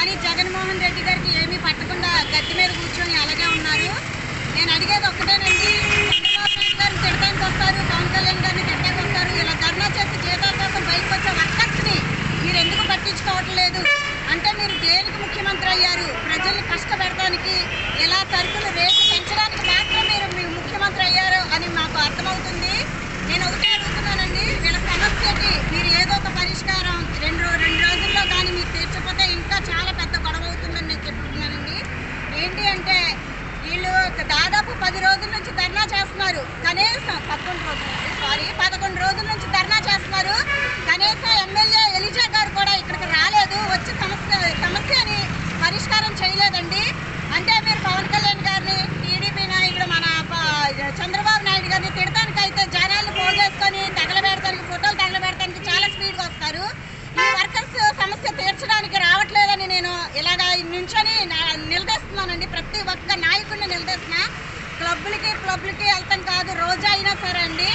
కానీ జగన్మోహన్ రెడ్డి గారికి ఏమీ పట్టదు. దాదాపు పది రోజుల నుంచి ధర్నా చేస్తున్నారు. కనీసం పదకొండు రోజులు సారీ పదకొండు రోజుల నుంచి ధర్నా చేస్తున్నారు. కనీసం ఎమ్మెల్యే ఎలిజా గారు కూడా ఇక్కడికి రాలేదు. వచ్చి సమస్య సమస్యని పరిష్కారం చేయలేదండి. అంటే మీరు పవన్ కళ్యాణ్ గారిని టీడీపీ నాయకుడు మన చంద్రబాబు నాయుడు గారిని తిడటానికి అయితే జనాలు పోగేసుకొని తగలబెడతానికి ఫోటోలు తగలబెడతానికి చాలా స్పీడ్గా వస్తారు. ఈ వర్కర్స్ సమస్య తీర్చడానికి రావట్లేదని నేను ఇలాగ నుంచని నిలదీస్తున్నానండి. ప్రతి క్లబ్లకి వెళ్తాం కాదు రోజా అయినా సరే అండి.